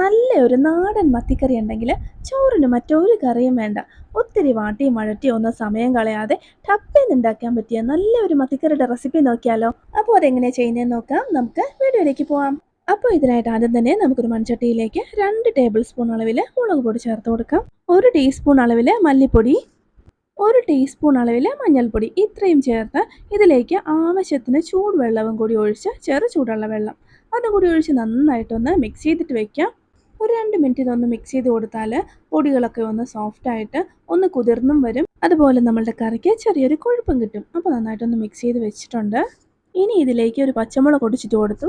നല്ല ഒരു നാടൻ മത്തിക്കറി ഉണ്ടെങ്കിൽ ചോറിന് മറ്റൊരു കറിയും വേണ്ട. ഒത്തിരി വാട്ടിയും വഴറ്റിയും ഒന്നും സമയം കളയാതെ ടപ്പേന്ന് ഉണ്ടാക്കാൻ പറ്റിയ നല്ലൊരു മത്തിക്കറിയുടെ റെസിപ്പി നോക്കിയാലോ? അപ്പോൾ അതെങ്ങനെയാണ് ചെയ്യുന്നതെന്ന് നോക്കാം. നമുക്ക് വീഡിയോയിലേക്ക് പോവാം. അപ്പോൾ ഇതിനായിട്ട് ആദ്യം തന്നെ നമുക്കൊരു മൺചട്ടിയിലേക്ക് രണ്ട് ടേബിൾ സ്പൂൺ അളവിൽ മുളക് പൊടി ചേർത്ത് കൊടുക്കാം. ഒരു ടീസ്പൂൺ അളവിൽ മല്ലിപ്പൊടി ഒരു ടീസ്പൂൺ അളവിൽ മഞ്ഞൾപ്പൊടി. ഇത്രയും ചേർത്ത് ഇതിലേക്ക് ആവശ്യത്തിന് ചൂടുവെള്ളവും കൂടി ഒഴിച്ച് ചെറു ചൂടുള്ള വെള്ളം. അതും കൂടി ഒഴിച്ച് നന്നായിട്ടൊന്ന് മിക്സ് ചെയ്തിട്ട് വെക്കാം. ഒരു രണ്ട് മിനിറ്റ് ഇതൊന്ന് മിക്സ് ചെയ്ത് കൊടുത്താൽ പൊടികളൊക്കെ ഒന്ന് സോഫ്റ്റ് ആയിട്ട് ഒന്ന് കുതിർന്നും വരും. അതുപോലെ നമ്മളുടെ കറിക്ക് ചെറിയൊരു കൊഴുപ്പും കിട്ടും. അപ്പോൾ നന്നായിട്ടൊന്ന് മിക്സ് ചെയ്ത് വെച്ചിട്ടുണ്ട്. ഇനി ഇതിലേക്ക് ഒരു പച്ചമുളക് ഒടിച്ചിട്ട് കൊടുത്തു.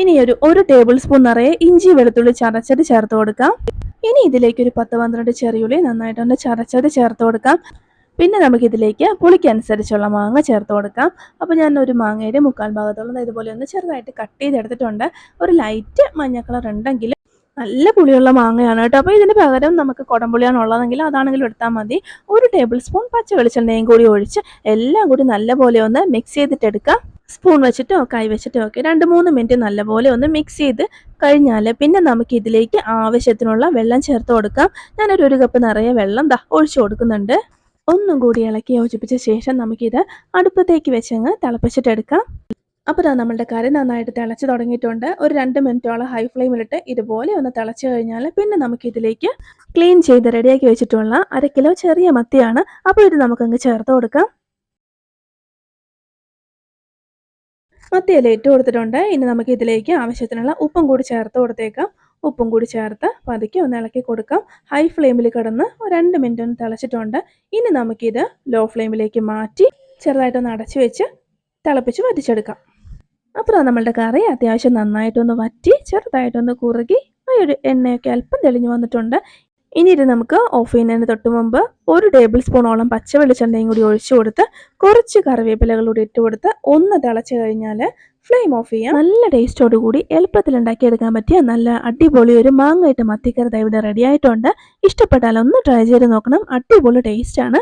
ഇനി ഒരു ഒരു ടേബിൾ സ്പൂൺ നിറയെ ഇഞ്ചി വെളുത്തുള്ളി ചതച്ചത് ചേർത്ത് കൊടുക്കാം. ഇനി ഇതിലേക്ക് ഒരു പത്ത് പന്ത്രണ്ട് ചെറിയുള്ളി നന്നായിട്ടൊന്ന് ചതച്ചത് ചേർത്ത് കൊടുക്കാം. പിന്നെ നമുക്കിതിലേക്ക് പുളിക്കനുസരിച്ചുള്ള മാങ്ങ ചേർത്ത് കൊടുക്കാം. അപ്പോൾ ഞാൻ ഒരു മാങ്ങയുടെ മുക്കാൽ ഭാഗത്തോളം ഇതുപോലെ ഒന്ന് ചെറുതായിട്ട് കട്ട് ചെയ്തെടുത്തിട്ടുണ്ട്. ഒരു ലൈറ്റ് മഞ്ഞ കളർ ഉണ്ടെങ്കിൽ നല്ല പുളിയുള്ള മാങ്ങയാണ് കേട്ടോ. അപ്പോൾ ഇതിന് പകരം നമുക്ക് കുടംപുളിയാണ് ഉള്ളതെങ്കിൽ അതാണെങ്കിലും എടുത്താൽ മതി. ഒരു ടേബിൾ സ്പൂൺ പച്ച വെളിച്ചെണ്ണയും കൂടി ഒഴിച്ച് എല്ലാം കൂടി നല്ലപോലെ ഒന്ന് മിക്സ് ചെയ്തിട്ടെടുക്കാം സ്പൂൺ വെച്ചിട്ടോ കൈ വെച്ചിട്ടോ ഒക്കെ രണ്ട് മൂന്ന് മിനിറ്റ് നല്ലപോലെ ഒന്ന് മിക്സ് ചെയ്ത് കഴിഞ്ഞാൽ പിന്നെ നമുക്ക് ഇതിലേക്ക് ആവശ്യത്തിനുള്ള വെള്ളം ചേർത്ത് കൊടുക്കാം. ഞാനൊരു ഒരു കപ്പ് നിറയെ വെള്ളം ദാ ഒഴിച്ചു കൊടുക്കുന്നുണ്ട്. ഒന്നും കൂടി ഇളക്കി യോജിപ്പിച്ച ശേഷം നമുക്കിത് അടുപ്പത്തേക്ക് വെച്ചങ്ങ് തിളപ്പിച്ചിട്ടെടുക്കാം അപ്പോൾ ഇതാ നമ്മളുടെ കറി നന്നായിട്ട് തിളച്ച് തുടങ്ങിയിട്ടുണ്ട്. ഒരു രണ്ട് മിനിറ്റോളം ഹൈ ഫ്ലെയിമിലിട്ട് ഇതുപോലെ ഒന്ന് തിളച്ച് കഴിഞ്ഞാൽ പിന്നെ നമുക്ക് ഇതിലേക്ക് ക്ലീൻ ചെയ്ത് റെഡിയാക്കി വെച്ചിട്ടുള്ള അര കിലോ ചെറിയ മത്തിയാണ്. അപ്പോൾ ഇത് നമുക്കങ്ങ് ചേർത്ത് കൊടുക്കാം. മത്തിയില ഇട്ട് കൊടുത്തിട്ടുണ്ട്. ഇനി നമുക്ക് ഇതിലേക്ക് ആവശ്യത്തിനുള്ള ഉപ്പും കൂടി ചേർത്ത് കൊടുത്തേക്കാം. ഉപ്പും കൂടി ചേർത്ത് പതുക്കെ ഒന്ന് ഇളക്കി കൊടുക്കാം. ഹൈ ഫ്ലെയിമിൽ കിടന്ന് രണ്ട് മിനിറ്റ് ഒന്ന് തിളച്ചിട്ടുണ്ട്. ഇനി നമുക്കിത് ലോ ഫ്ലെയിമിലേക്ക് മാറ്റി ചെറുതായിട്ടൊന്ന് അടച്ചു വെച്ച് തിളപ്പിച്ച് വറ്റിച്ചെടുക്കാം. അപ്പോൾ നമ്മളുടെ കറി അത്യാവശ്യം നന്നായിട്ടൊന്ന് വറ്റി ചെറുതായിട്ടൊന്ന് കുറുകി ആ ഒരു എണ്ണയൊക്കെ അല്പം തെളിഞ്ഞു വന്നിട്ടുണ്ട്. ഇനി ഇത് നമുക്ക് ഓഫ് ചെയ്യുന്നതിന് തൊട്ട് മുമ്പ് ഒരു ടേബിൾ സ്പൂണോളം പച്ച വെളിച്ചെണ്ണയും കൂടി ഒഴിച്ചു കൊടുത്ത് കുറച്ച് കറിവേപ്പിലകൾ കൂടി ഇട്ട് കൊടുത്ത് ഒന്ന് തിളച്ച് കഴിഞ്ഞാൽ ഫ്ലെയിം ഓഫ് ചെയ്യാം. നല്ല ടേസ്റ്റോട് കൂടി എളുപ്പത്തിൽ ഉണ്ടാക്കിയെടുക്കാൻ പറ്റിയ നല്ല അടിപൊളി ഒരു മാങ്ങയിട്ട് മത്തിക്കറി ഇവിടെ റെഡി ആയിട്ടുണ്ട്. ഇഷ്ടപ്പെട്ടാൽ ഒന്ന് ട്രൈ ചെയ്ത് നോക്കണം. അടിപൊളി ടേസ്റ്റ് ആണ്.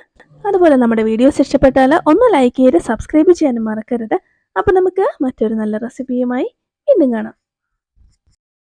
അതുപോലെ നമ്മുടെ വീഡിയോസ് ഇഷ്ടപ്പെട്ടാൽ ഒന്ന് ലൈക്ക് ചെയ്ത് സബ്സ്ക്രൈബ് ചെയ്യാനും മറക്കരുത്. അപ്പോൾ നമുക്ക് മറ്റൊരു നല്ല റെസിപ്പിയുമായി വീണ്ടും കാണാം.